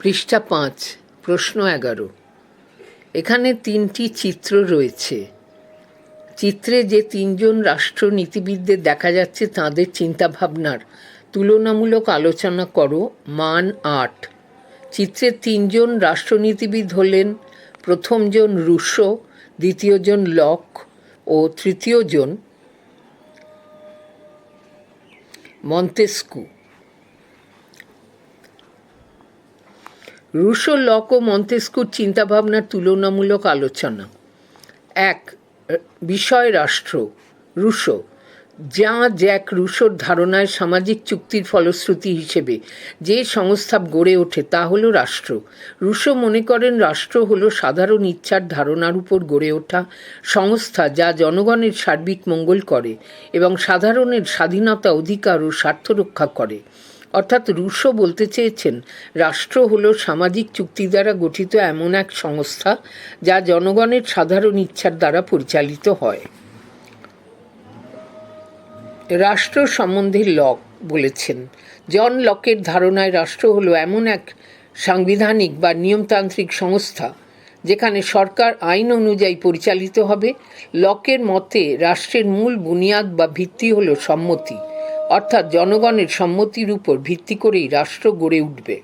পৃষ্ঠা পাঁচ, প্রশ্ন এগারো। এখানে তিনটি চিত্র রয়েছে। চিত্রে যে তিনজন রাষ্ট্রনীতিবিদদের দেখা যাচ্ছে, তাঁদের চিন্তাভাবনার তুলনামূলক আলোচনা করো, মান আট। চিত্রে তিনজন রাষ্ট্রনীতিবিদ হলেন, প্রথমজন রুশো, দ্বিতীয়জন লক ও তৃতীয়জন মন্তেস্কু। রুশো, লক ও মন্তেস্কুর চিন্তাভাবনার তুলনামূলক আলোচনা। এক বিষয় রাষ্ট্র রুশো। যা জ্যাক রুশোর ধারণায় সামাজিক চুক্তির ফলশ্রুতি হিসেবে যে সংস্থা গড়ে ওঠে তা হলো রাষ্ট্র। রুশো মনে করেন রাষ্ট্র হলো সাধারণ ইচ্ছার ধারণার উপর গড়ে ওঠা সংস্থা যা জনগণের সার্বিক মঙ্গল করে এবং সাধারণের স্বাধীনতা অধিকার ও স্বার্থ রক্ষা করে। অর্থাৎ রুশো বলতে চেয়েছেন, রাষ্ট্র হল সামাজিক চুক্তি দ্বারা গঠিত এমন এক সংস্থা যা জনগণের সাধারণ ইচ্ছার দ্বারা পরিচালিত হয়। রাষ্ট্র সম্বন্ধে লক বলেছেন, জন লকের ধারণায় রাষ্ট্র হলো এমন এক সাংবিধানিক বা নিয়মতান্ত্রিক সংস্থা যেখানে সরকার আইন অনুযায়ী পরিচালিত হবে। লকের মতে, রাষ্ট্রের মূল বুনিয়াদ বা ভিত্তি হল সম্মতি। অর্থাৎ জনগণের সম্মতির উপর ভিত্তি করেই রাষ্ট্র গড়ে উঠবে।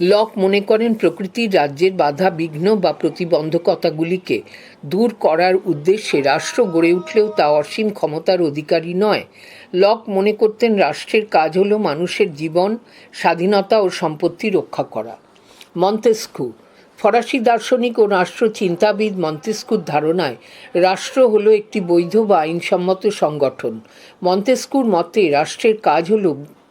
লক মনে করেন, প্রকৃতির রাজ্যের বাধা, বিঘ্ন বা প্রতিবন্ধকতাগুলিকে দূর করার উদ্দেশ্যে রাষ্ট্র গড়ে উঠলেও তা অসীম ক্ষমতার অধিকারী নয়। লক মনে করতেন, রাষ্ট্রের কাজ হল মানুষের জীবন, স্বাধীনতা ও সম্পত্তি রক্ষা করা। মন্তেস্কু ফরাসি দার্শনিক ও রাষ্ট্র চিন্তাবিদ মন্তেস্কুর ধারণায়, রাষ্ট্র হল একটি বৈধ বা আইনসম্মত সংগঠন। মন্তেস্কুর মতে, রাষ্ট্রের কাজ হল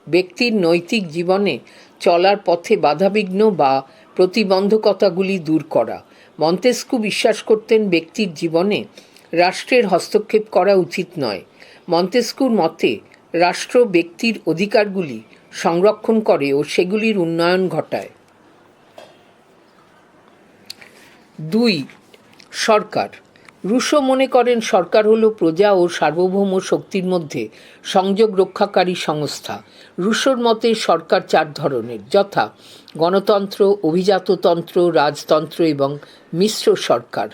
ব্যক্তির নৈতিক জীবনে চলার পথে বাধাবিঘ্ন বা প্রতিবন্ধকতাগুলি দূর করা। মন্তেস্কু বিশ্বাস করতেন ব্যক্তির জীবনে রাষ্ট্রের হস্তক্ষেপ করা উচিত নয়। মন্তেস্কুর মতে, রাষ্ট্র ব্যক্তির অধিকারগুলি সংরক্ষণ করে ও সেগুলির উন্নয়ন ঘটায়। দুই, সরকার। রুশো মনে করেন সরকার হল প্রজা ও সার্বভৌম শক্তির মধ্যে সংযোগ রক্ষাকারী সংস্থা। রুশোর মতে সরকার চার ধরনের, যথা গণতন্ত্র, অভিজাততন্ত্র, রাজতন্ত্র এবং মিশ্র সরকার।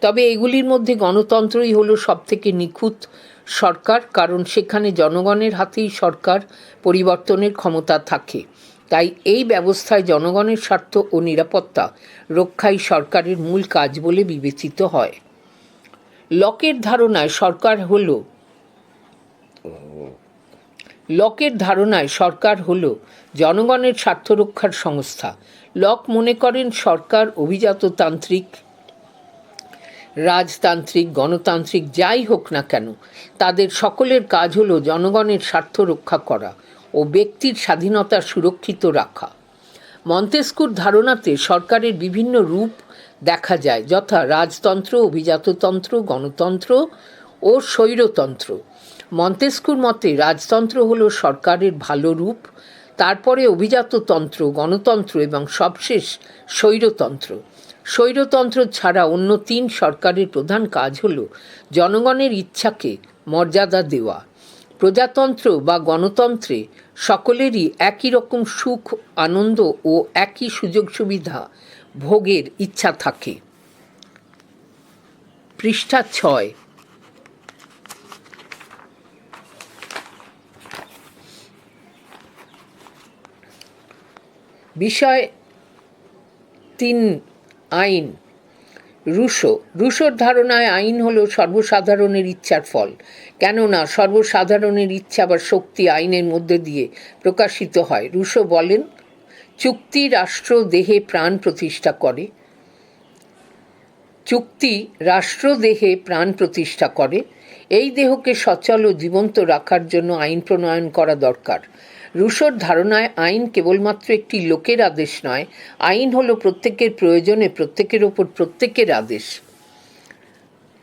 তবে এগুলির মধ্যে গণতন্ত্রই হলো সবথেকে নিখুঁত সরকার, কারণ সেখানে জনগণের হাতেই সরকার পরিবর্তনের ক্ষমতা থাকে। তাই এই ব্যবস্থায় জনগণের স্বার্থ ও নিরাপত্তা রক্ষাই সরকারের মূল কাজ বলে বিবেচিত হয়। লকের ধারণায় সরকার হল, লকের ধারণায় সরকার হল জনগণের স্বার্থ রক্ষার সংস্থা। লক মনে করেন সরকার অভিজাততান্ত্রিক রাজতান্ত্রিক, গণতান্ত্রিক, যাই হোক না কেন, তাদের সকলের কাজ হলো জনগণের স্বার্থ রক্ষা করা। ও ব্যক্তির স্বাধীনতা সুরক্ষিত রাখা। মন্তেস্কুর ধারণাতে সরকারের বিভিন্ন রূপ দেখা যায়, যথা রাজতন্ত্র, অভিজাততন্ত্র, গণতন্ত্র ও স্বৈরতন্ত্র। মন্তেস্কুর মতে রাজতন্ত্র হল সরকারের ভালো রূপ, তারপরে অভিজাততন্ত্র, গণতন্ত্র এবং সবশেষ স্বৈরতন্ত্র। স্বৈরতন্ত্র ছাড়া অন্য তিন সরকারের প্রধান কাজ হল জনগণের ইচ্ছাকে মর্যাদা দেওয়া। প্রজাতন্ত্র বা গণতন্ত্রে সকলেরই একই রকম সুখ, আনন্দ ও একই সুযোগ সুবিধা ভোগের ইচ্ছা থাকে। পৃষ্ঠা ছয়। বিষয় তিন, আইন। রুশো। রুশোর ধারণায় আইন হলো সর্বসাধারণের ইচ্ছার ফল। কেননা সর্বসাধারণের ইচ্ছা বা শক্তি আইনের মধ্যে দিয়ে প্রকাশিত হয়। রুশো বলেন, চুক্তি রাষ্ট্র দেহে প্রাণ প্রতিষ্ঠা করে। চুক্তি রাষ্ট্র দেহে প্রাণ প্রতিষ্ঠা করে। এই দেহকে সচল ও জীবন্ত রাখার জন্য আইন প্রণয়ন করা দরকার। রুশোর ধারণায় আইন কেবলমাত্র একটি লোকের আদেশ নয়, আইন হলো প্রত্যেকের প্রয়োজনে প্রত্যেকের ওপর প্রত্যেকের আদেশ।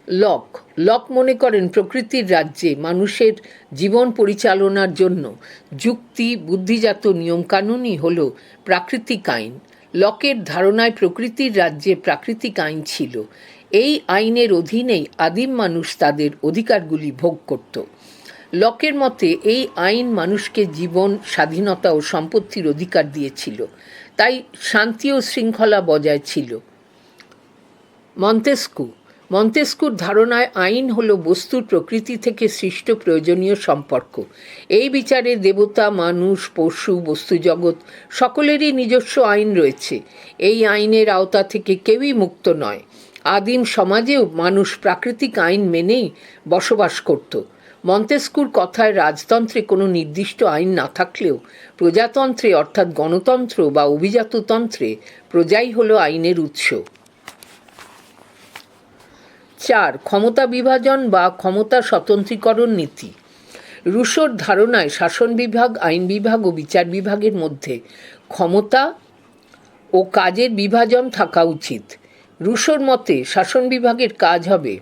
লক লক মনে করেন প্রকৃতির রাজ্যে মানুষের জীবন পরিচালনার জন্য। যুক্তি, বুদ্ধিজাত নিয়মকানুনই হল প্রাকৃতিক আইন। লকের ধারণায় প্রকৃতির রাজ্যে প্রাকৃতিক আইন ছিল। এই আইনের অধীনেই আদিম মানুষ তাদের অধিকারগুলি ভোগ করত। লকের মতে, এই আইন মানুষকে জীবন, স্বাধীনতা ও সম্পত্তির অধিকার দিয়েছিল। তাই শান্তি ও শৃঙ্খলা বজায় ছিল। মন্তেস্কু। মন্তেস্কুর ধারণায় আইন হল বস্তুর প্রকৃতি থেকে সৃষ্ট প্রয়োজনীয় সম্পর্ক। এই বিচারে দেবতা, মানুষ, পশু, বস্তুজগৎ সকলেরই নিজস্ব আইন রয়েছে। এই আইনের আওতা থেকে কেউই মুক্ত নয়। আদিম সমাজেও মানুষ প্রাকৃতিক আইন মেনেই বসবাস করত। মন্তেস্কুর কথায় রাজতন্ত্রে কোনো নির্দিষ্ট আইন না থাকলেও প্রজাতন্ত্রে, অর্থাৎ গণতন্ত্র বা অভিজাততন্ত্রে, প্রজাই হলো আইনের উৎস। চার, ক্ষমতা বিভাজন বা ক্ষমতা স্বতন্ত্রীকরণ নীতি। রুশোর ধারণায় শাসন বিভাগ, আইন বিভাগ ও বিচার বিভাগের মধ্যে ক্ষমতা ও কাজের বিভাজন থাকা উচিত। রুশোর মতে শাসন বিভাগের কাজ হবে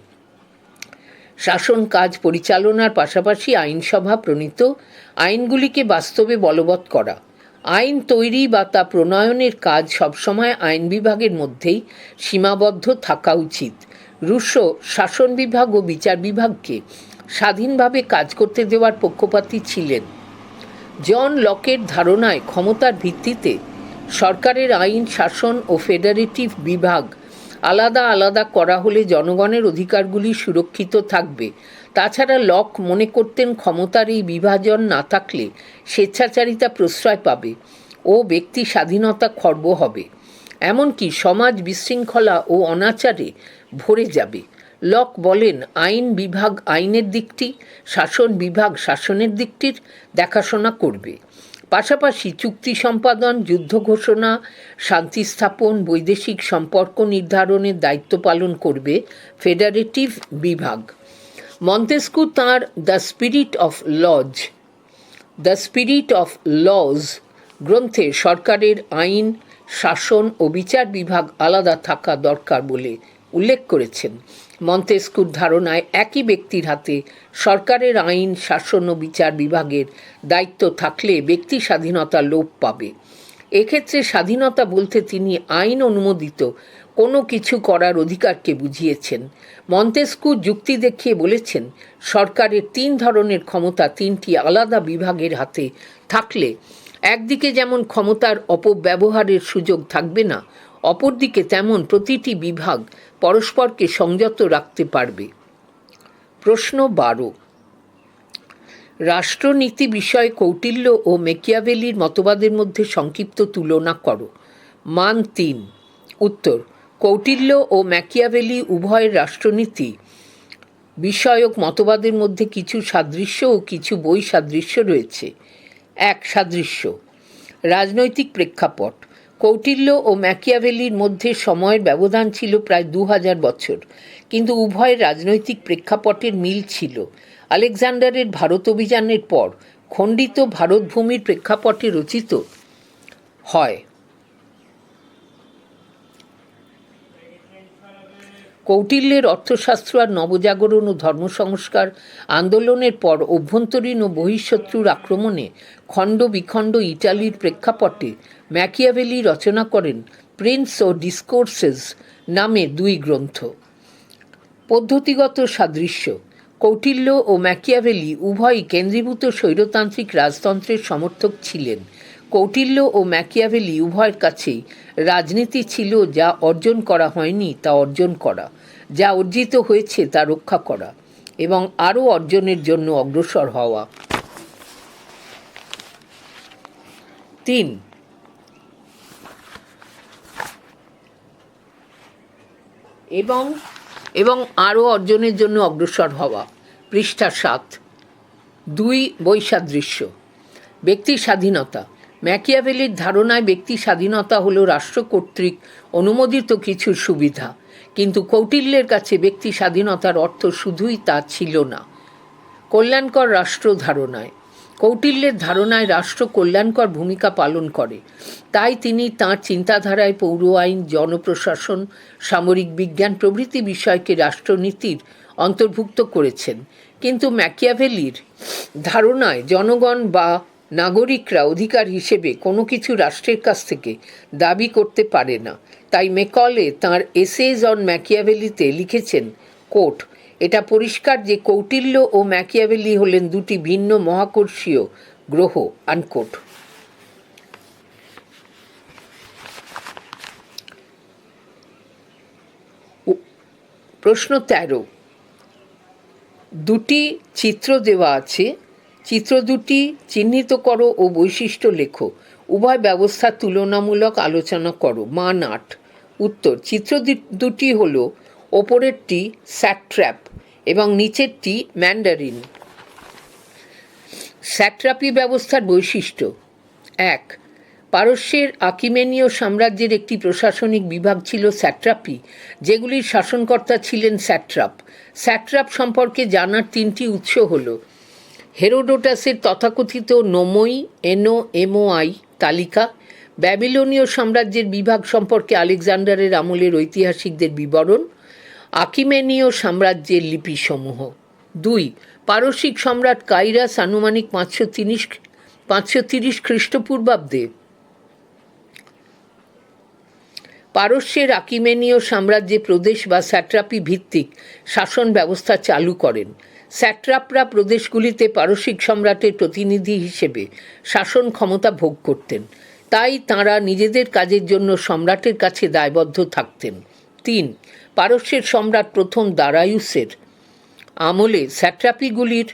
শাসন কাজ পরিচালনার পাশাপাশি আইনসভা প্রণীত আইনগুলিকে বাস্তবে বলবৎ করা। আইন তৈরি বা তা প্রণয়নের কাজ সবসময় আইন বিভাগের মধ্যেই সীমাবদ্ধ থাকা উচিত। রুশো শাসন বিভাগ ও বিচার বিভাগকে স্বাধীনভাবে কাজ করতে দেওয়ার পক্ষপাতী ছিলেন। জন লকের ধারণায় ক্ষমতার ভিত্তিতে সরকারের আইন, শাসন ও ফেডারেটিভ বিভাগ আলাদা আলাদা করা হলে জনগণের অধিকারগুলি সুরক্ষিত থাকবে। তাছাড়া লক মনে করতেন ক্ষমতার এই বিভাজন না থাকলে স্বেচ্ছাচারিতা প্রশ্রয় পাবে ও ব্যক্তি স্বাধীনতা খর্ব হবে। এমনকি সমাজ বিশৃঙ্খলা ও অনাচারে ভরে যাবে। লক বলেন আইন বিভাগ আইনের দিকটি, শাসন বিভাগ শাসনের দিকটির দেখাশোনা করবে। পাশাপাশি চুক্তি সম্পাদন, যুদ্ধ ঘোষণা, শান্তি স্থাপন, বৈদেশিক সম্পর্ক নির্ধারণের দায়িত্ব পালন করবে ফেডারেটিভ বিভাগ। মন্তেস্কু তাঁর the spirit of laws. The spirit of laws গ্রন্থে সরকারের আইন, শাসন ও বিচার বিভাগ আলাদা থাকা দরকার বলে উল্লেখ করেছেন। মন্তেস্কুর ধারণায় একই ব্যক্তির হাতে সরকারের আইন, শাসন ও বিচার বিভাগের দায়িত্ব থাকলে ব্যক্তি স্বাধীনতা লোপ পাবে। এক্ষেত্রে স্বাধীনতা বলতে তিনি আইন অনুমোদিত কোনো কিছু করার অধিকারকে বুঝিয়েছেন। মন্তেস্কু যুক্তি দেখিয়ে বলেছেন, সরকারের তিন ধরনের ক্ষমতা তিনটি আলাদা বিভাগের হাতে থাকলে একদিকে যেমন ক্ষমতার অপব্যবহারের সুযোগ থাকবে না, অপরদিকে তেমন প্রতিটি বিভাগ পরস্পরকে সংযত রাখতে পারবে? প্রশ্ন বারো। রাষ্ট্রনীতি বিষয়ে কৌটিল্য ও মেকিয়াভেলির মতবাদের মধ্যে সংক্ষিপ্ত তুলনা করো। মান তিন। উত্তর, কৌটিল্য ও ম্যাকিয়াভেলি উভয়ের রাষ্ট্রনীতি বিষয়ক মতবাদের মধ্যে কিছু সাদৃশ্য ও কিছু বই সাদৃশ্য রয়েছে। এক সাদৃশ্য, রাজনৈতিক প্রেক্ষাপট। কৌটিল্য ও ম্যাকিয়াভেলির মধ্যে সময়ের ব্যবধান ছিল প্রায় দু হাজার বছর। কিন্তু উভয়ের রাজনৈতিক প্রেক্ষাপটের মিল ছিল। আলেকজান্ডারের ভারত অভিযানের পর খণ্ডিত ভারতভূমির প্রেক্ষাপটে রচিত হয়। কৌটিল্যের অর্থশাস্ত্র আর নবজাগরণ ও ধর্মসংস্কার আন্দোলনের পর অভ্যন্তরীণ ও বহিঃশত্রুর আক্রমণে খণ্ড বিখণ্ড ইটালির প্রেক্ষাপটে ম্যাকিয়াভেলি রচনা করেন প্রিন্স ও ডিসকোর্সেস নামে দুই গ্রন্থ। পদ্ধতিগত সাদৃশ্য, কৌটিল্য ও ম্যাকিয়াভেলি উভয়ই কেন্দ্রীভূত স্বৈরতান্ত্রিক রাজতন্ত্রের সমর্থক ছিলেন। কৌটিল্য ও ম্যাকিয়াভেলি উভয়ের কাছেই রাজনীতি ছিল যা অর্জন করা হয়নি তা অর্জন করা, যা অর্জিত হয়েছে তা রক্ষা করা এবং আরও অর্জনের জন্য অগ্রসর হওয়া। তিন। এবং এবং আরও অর্জনের জন্য অগ্রসর হওয়া, পৃষ্ঠা সাত। দুই, বৈসাদৃশ্য। ব্যক্তির স্বাধীনতা। ম্যাকিয়াভেলির ধারণায় ব্যক্তি স্বাধীনতা হল রাষ্ট্র কর্তৃক অনুমোদিত কিছু সুবিধা। কিন্তু কৌটিল্যের কাছে ব্যক্তি স্বাধীনতার অর্থ শুধুই তা ছিল না। কল্যাণকর রাষ্ট্র ধারণায়। কৌটিল্যের ধারণায় রাষ্ট্র কল্যাণকর ভূমিকা পালন করে। তাই তিনি তাঁর চিন্তাধারায় পৌর আইন, জনপ্রশাসন, সামরিক বিজ্ঞান প্রভৃতি বিষয়কে রাষ্ট্রনীতির অন্তর্ভুক্ত করেছেন। কিন্তু ম্যাকিয়াভেলির ধারণায় জনগণ বা নাগরিকরা অধিকার হিসেবে কোনো কিছু রাষ্ট্রের কাছ থেকে দাবি করতে পারে না। তাই মেকলে তাঁর এসেজ অন ম্যাকিয়াভেলিতে লিখেছেন কোট এটা পরিষ্কার যে কৌটিল্য ও ম্যাকিয়াভেলি হলেন দুটি ভিন্ন মহাকর্ষীয় গ্রহ, আনকোট। প্রশ্ন তেরো। দুটি চিত্র দেওয়া আছে। চিত্র দুটি চিহ্নিত করো ও বৈশিষ্ট্য লেখো। উভয় ব্যবস্থার তুলনামূলক আলোচনা করো। মান আট। উত্তর, চিত্র দুটি হল ওপরেরটি স্যাট্র্যাপ এবং নিচেরটি ম্যান্ডারিন। স্যাট্রাপি ব্যবস্থার বৈশিষ্ট্য। এক, পারস্যের আকিমেনীয় সাম্রাজ্যের একটি প্রশাসনিক বিভাগ ছিল স্যাট্রাপি যেগুলির শাসনকর্তা ছিলেন স্যাট্রাপ স্যাট্রাপ সম্পর্কে জানার তিনটি উৎস হল, হেরোডোটাসের তথাকথিত নোমই এনো এমওআই তালিকা, ব্যাবিলনীয় সাম্রাজ্যের বিভাগ সম্পর্কে আলেকজান্ডারের আমলের ঐতিহাসিকদের বিবরণ আকিমেনীয় সাম্রাজ্যের লিপিসমূহ। দুই, পারসিক সম্রাট কাইরাস আনুমানিক পাঁচশো তিরিশ পাঁচশো তিরিশ খ্রিস্টপূর্বাব্দে। পারস্যের আকিমেনীয় সাম্রাজ্যে প্রদেশ বা স্যাট্রাপি ভিত্তিক শাসন ব্যবস্থা চালু করেন। স্যাট্রাপরা প্রদেশগুলিতে পারসিক সম্রাটের প্রতিনিধি হিসেবে শাসন ক্ষমতা ভোগ করতেন। তাই তাঁরা নিজেদের কাজের জন্য সম্রাটের কাছে দায়বদ্ধ থাকতেন। তিন পারস্যের সম্রাট প্রথম দারায়ুসের আমলে স্যাট্রাপিগুলির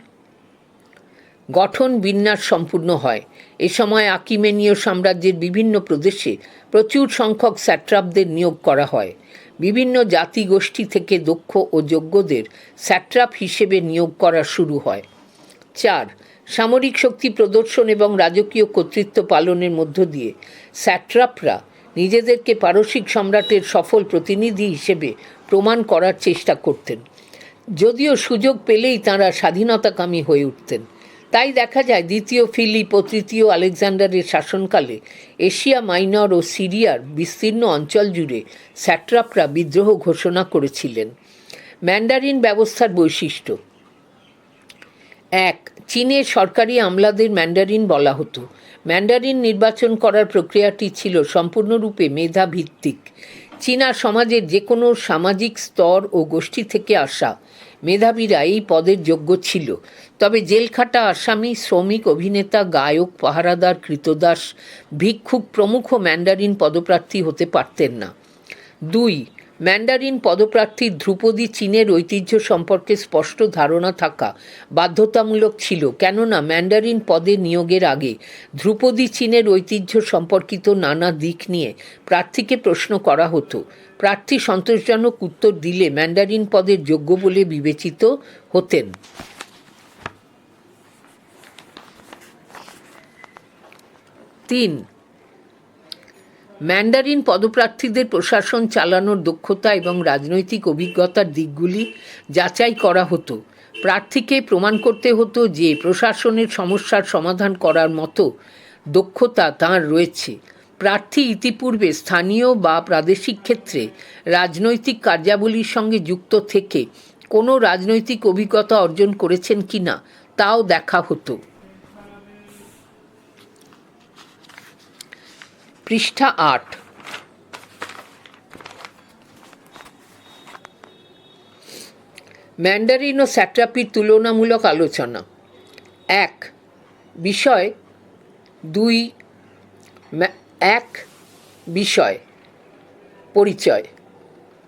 গঠন বিন্যাস সম্পূর্ণ হয়। এ সময় আকিমেনীয় সাম্রাজ্যের বিভিন্ন প্রদেশে প্রচুর সংখ্যক স্যাট্রাপদের নিয়োগ করা হয়। বিভিন্ন জাতিগোষ্ঠী থেকে দক্ষ ও যোগ্যদের স্যাট্রাপ হিসেবে নিয়োগ করা শুরু হয়। চার, সামরিক শক্তি প্রদর্শন এবং রাজকীয় কর্তৃত্ব পালনের মধ্য দিয়ে স্যাট্রাপরা নিজেদেরকে পারসিক সম্রাটের সফল প্রতিনিধি হিসেবে প্রমাণ করার চেষ্টা করতেন। যদিও সুযোগ পেলেই তাঁরা স্বাধীনতাকামী হয়ে উঠতেন। তাই দেখা যায় দ্বিতীয় ফিলিপ ও তৃতীয় আলেকজান্ডারের শাসনকালে এশিয়া মাইনর ও সিরিয়ার বিস্তীর্ণ অঞ্চল জুড়ে স্যাট্রাপরা বিদ্রোহ ঘোষণা করেছিলেন। ম্যান্ডারিন ব্যবস্থার বৈশিষ্ট্য। এক চীনের সরকারি আমলাদের ম্যান্ডারিন বলা হতো। ম্যান্ডারিন নির্বাচন করার প্রক্রিয়াটি ছিল সম্পূর্ণরূপে মেধা ভিত্তিক চীনা সমাজের যে কোনো সামাজিক স্তর ও গোষ্ঠী থেকে আসা মেধাবীরা এই পদের যোগ্য ছিল। তবে জেলখাটা আসামি, শ্রমিক, অভিনেতা, গায়ক, পাহারাদার, কৃতদাস, ভিক্ষুক প্রমুখ ম্যান্ডারিন পদপ্রার্থী হতে পারতেন না। দুই ম্যান্ডারিন পদপ্রার্থীর ধ্রুপদী চীনের ঐতিহ্য সম্পর্কে স্পষ্ট ধারণা থাকা বাধ্যতামূলক ছিল। কেননা ম্যান্ডারিন পদে নিয়োগের আগে ধ্রুপদী চীনের ঐতিহ্য সম্পর্কিত নানা দিক নিয়ে প্রার্থীকে প্রশ্ন করা হতো। প্রার্থী সন্তোষজনক উত্তর দিলে ম্যান্ডারিন পদের যোগ্য বলে বিবেচিত হতেন। তিন ম্যান্ডারিন পদপ্রার্থীদের প্রশাসন চালানোর দক্ষতা এবং রাজনৈতিক অভিজ্ঞতার দিকগুলি যাচাই করা হতো। প্রার্থীকে প্রমাণ করতে হতো যে প্রশাসনের সমস্যার সমাধান করার মতো দক্ষতা তাঁর রয়েছে। প্রার্থী ইতিপূর্বে স্থানীয় বা প্রাদেশিক ক্ষেত্রে রাজনৈতিক কার্যাবলীর সঙ্গে যুক্ত থেকে কোনো রাজনৈতিক অভিজ্ঞতা অর্জন করেছেন কিনা তাও দেখা হতো। পৃষ্ঠা আট। ম্যান্ডারিন ও স্যাট্রাপির তুলনামূলক আলোচনা। এক বিষয়। দুই এক বিষয়। পরিচয়।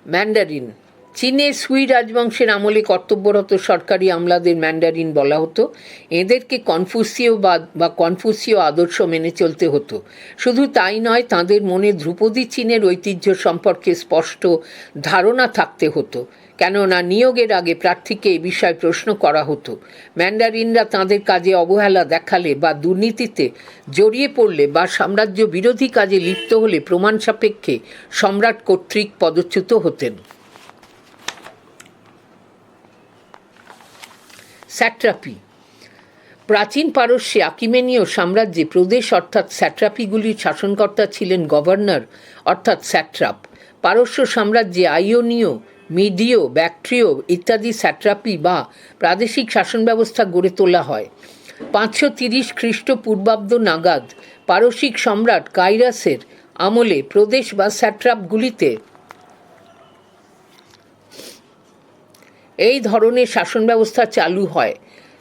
ম্যান্ডারিন। চীনে সুই রাজবংশের আমলে কর্তব্যরত সরকারি আমলাদের ম্যান্ডারিন বলা হতো। এদেরকে কনফুসীয় বা কনফুসীয় আদর্শ মেনে চলতে হতো। শুধু তাই নয়, তাদের মনে ধ্রুপদী চীনের ঐতিহ্য সম্পর্কে স্পষ্ট ধারণা থাকতে হতো। কেননা নিয়োগের আগে প্রার্থীকে এ বিষয়ে প্রশ্ন করা হতো। ম্যান্ডারিনরা তাদের কাজে অবহেলা দেখালে বা দুর্নীতিতে জড়িয়ে পড়লে বা সাম্রাজ্য বিরোধী কাজে লিপ্ত হলে প্রমাণ সাপেক্ষে সম্রাট কর্তৃক পদচ্যুত হতেন। স্যাট্রাপি। প্রাচীন পারস্যে আকিমেনীয় সাম্রাজ্যে প্রদেশ অর্থাৎ স্যাট্রাপিগুলির শাসনকর্তা ছিলেন গভর্নর, অর্থাৎ স্যাট্রাপ। পারস্য সাম্রাজ্যে আইওনীয়, মিডিয়, ব্যাক্ট্রিয় ইত্যাদি স্যাট্রাপি বা প্রাদেশিক শাসন ব্যবস্থা গড়ে তোলা হয়। পাঁচশো তিরিশ খ্রিস্টপূর্বাব্দ নাগাদ পারসিক সম্রাট কাইরাসের আমলে প্রদেশ বা স্যাট্রাপগুলিতে এই ধরনের শাসন ব্যবস্থা চালু হয়।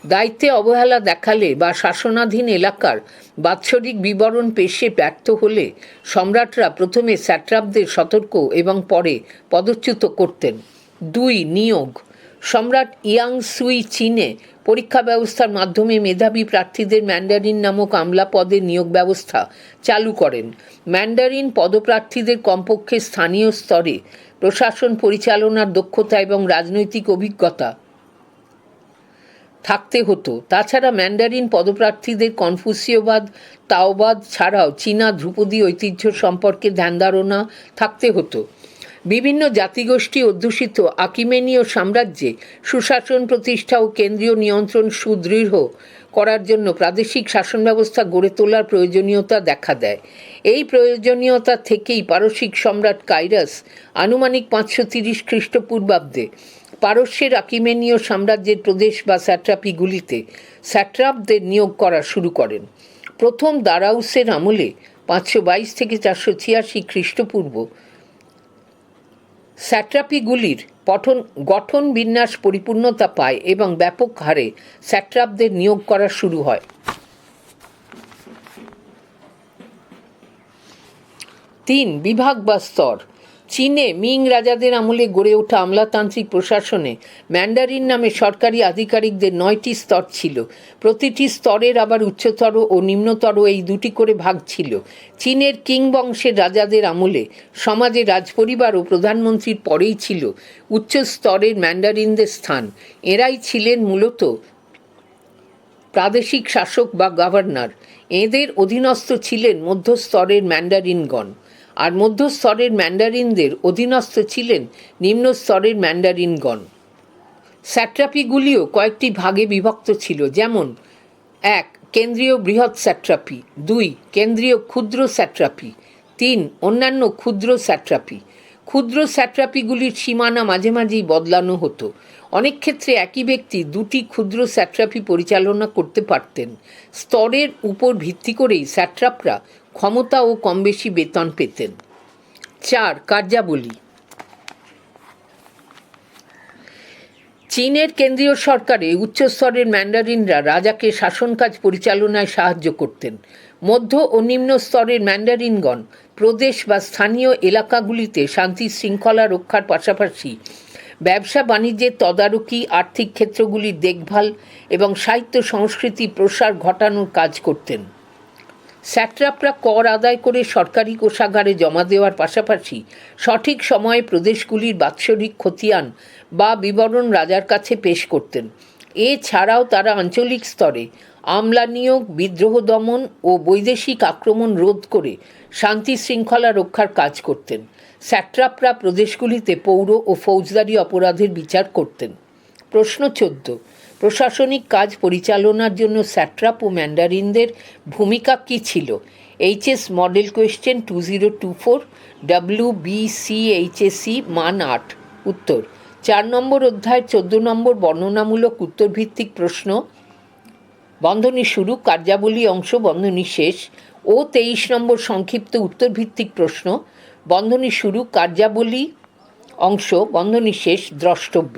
দায়িত্বে অবহেলা দেখালে বা শাসনাধীন এলাকার বাৎসরিক বিবরণ পেশে ব্যর্থ হলে সম্রাটরা প্রথমে স্যাট্রাপদের সতর্ক এবং পরে পদচ্যুত করতেন। দুই নিয়োগ। সম্রাট ইয়াং সুই চীনে পরীক্ষা ব্যবস্থার মাধ্যমে মেধাবী প্রার্থীদের ম্যান্ডারিন নামক আমলা পদে নিয়োগ ব্যবস্থা চালু করেন। ম্যান্ডারিন পদপ্রার্থীদের কমপক্ষে স্থানীয় স্তরে প্রশাসন পরিচালনার দক্ষতা এবং রাজনৈতিক অভিজ্ঞতা থাকতে হতো। তাছাড়া ম্যান্ডারিন পদপ্রার্থীদের কনফুসীয়বাদ, তাওবাদ ছাড়াও চীনা ধ্রুপদী ঐতিহ্য সম্পর্কে ধ্যান ধারণা থাকতে হতো। বিভিন্ন জাতিগোষ্ঠী অধ্যুষিত আকিমেনীয় সাম্রাজ্যে সুশাসন প্রতিষ্ঠা ও কেন্দ্রীয় নিয়ন্ত্রণ সুদৃঢ় করার জন্য প্রাদেশিক শাসন ব্যবস্থা গড়ে তোলার প্রয়োজনীয়তা দেখা দেয়। এই প্রয়োজনীয়তা থেকেই পারসিক সম্রাট কাইরাস আনুমানিক পাঁচশো তিরিশ খ্রিস্টপূর্বাব্দে পারস্যের আকিমেনীয় সাম্রাজ্যের প্রদেশ বা স্যাট্রাপিগুলিতে স্যাট্রাপদের নিয়োগ করা শুরু করেন। প্রথম দারাউসের আমলে পাঁচশো বাইশ থেকে চারশো ছিয়াশি খ্রিস্টপূর্ব স্যাট্রাপিগুলির পঠন, গঠন বিন্যাস পরিপূর্ণতা পায় এবং ব্যাপক হারে স্যাট্রাপদের নিয়োগ করা শুরু হয়। তিন, বিভাগ বা স্তর। চীনে মিং রাজাদের আমলে গড়ে ওঠা আমলাতান্ত্রিক প্রশাসনে ম্যান্ডারিন নামে সরকারি আধিকারিকদের নয়টি স্তর ছিল। প্রতিটি স্তরের আবার উচ্চতর ও নিম্নতর এই দুটি করে ভাগ ছিল। চীনের কিং বংশের রাজাদের আমলে সমাজে রাজপরিবার ও প্রধানমন্ত্রীর পরেই ছিল উচ্চ স্তরের ম্যান্ডারিনদের স্থান। এরাই ছিলেন মূলত প্রাদেশিক শাসক বা গভর্নর। এদের অধীনস্থ ছিলেন মধ্যস্তরের ম্যান্ডারিনগণ। আর মধ্যস্তরের ম্যান্ডারিনদের অধীনস্থ ছিলেন নিম্ন স্তরের ম্যান্ডারিনগণ। স্যাট্রাপিগুলিও কয়েকটি ভাগে বিভক্ত ছিল, যেমন এক, কেন্দ্রীয় বৃহৎ স্যাট্রাপি, দুই, কেন্দ্রীয় ক্ষুদ্র স্যাট্রাপি, তিন, অন্যান্য ক্ষুদ্র স্যাট্রাপি। ক্ষুদ্র স্যাট্রাপিগুলির সীমানা মাঝে মাঝেই বদলানো হতো। অনেক ক্ষেত্রে একই ব্যক্তি দুটি ক্ষুদ্র স্যাট্রাপি পরিচালনা করতে পারতেন। স্তরের উপর ভিত্তি করেই স্যাট্রাপরা ক্ষমতা ও কম বেশি বেতন পেতেন। চার, কার্যাবলী। চীনের কেন্দ্রীয় সরকারে উচ্চস্তরের ম্যান্ডারিনরা রাজাকে শাসন কাজ পরিচালনায় সাহায্য করতেন। মধ্য ও নিম্ন স্তরের ম্যান্ডারিনগণ প্রদেশ বা স্থানীয় এলাকাগুলিতে শান্তি শৃঙ্খলা রক্ষার পাশাপাশি ব্যবসা বাণিজ্যের তদারকি, আর্থিক ক্ষেত্রগুলির দেখভাল এবং সাহিত্য, সংস্কৃতি প্রসার ঘটানোর কাজ করতেন। স্যাট্রাপরা কর আদায় করে সরকারি কোষাগারে জমা দেওয়ার পাশাপাশি সঠিক সময়ে প্রদেশগুলির বাৎসরিক খতিয়ান বা বিবরণ রাজার কাছে পেশ করতেন। এছাড়াও তারা আঞ্চলিক স্তরে আমলা নিয়োগ, বিদ্রোহ দমন ও বৈদেশিক আক্রমণ রোধ করে শান্তি শৃঙ্খলা রক্ষার কাজ করতেন। স্যাট্রাপরা প্রদেশগুলিতে পৌর ও ফৌজদারি অপরাধের বিচার করতেন। প্রশ্ন চোদ্দ। প্রশাসনিক কাজ পরিচালনার জন্য স্যাট্রাপ ও ম্যান্ডারিনদের ভূমিকা কী ছিল? HS model question two zero two four, W HSE মান আট, উত্তর। চার নম্বর অধ্যায়ের চোদ্দ নম্বর বর্ণনামূলক উত্তরভিত্তিক প্রশ্ন। বন্ধনী শুরু, কার্যাবলী অংশ, বন্ধনী শেষ ও তেইশ নম্বর সংক্ষিপ্ত উত্তরভিত্তিক প্রশ্ন। বন্ধনী শুরু, কার্যাবলী অংশ, বন্ধনী শেষ, দ্রষ্টব্য।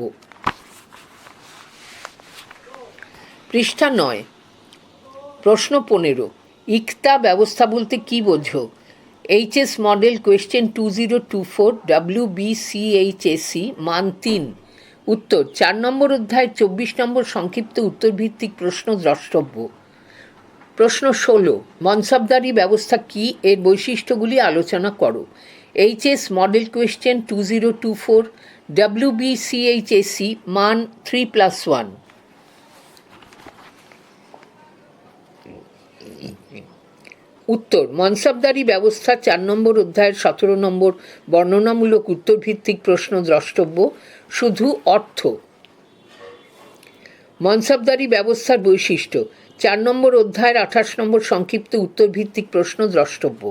পৃষ্ঠা নয়। প্রশ্ন পনেরো, ইকতা ব্যবস্থা বলতে কি বোঝো? HS model question two zero two four, W BCHSE মান তিন। উত্তর, চার নম্বর অধ্যায়ের চব্বিশ নম্বর সংক্ষিপ্ত উত্তরভিত্তিক প্রশ্ন দ্রষ্টব্য। প্রশ্ন ষোলো, মনসবদারি ব্যবস্থা কি? এর বৈশিষ্ট্যগুলি আলোচনা করো। HS model question two zero two four, W BCHSE মান থ্রি প্লাস ওয়ান। উত্তর, মনসাবদারি ব্যবস্থা চার নম্বর অধ্যায়ের সতেরো নম্বর বর্ণনামূলক উত্তরভিত্তিক প্রশ্ন দ্রষ্টব্য, শুধু অর্থ। মনসাবদারি ব্যবস্থার বৈশিষ্ট্য, চার নম্বর অধ্যায়ের আঠাশ নম্বর সংক্ষিপ্ত উত্তরভিত্তিক প্রশ্ন দ্রষ্টব্য।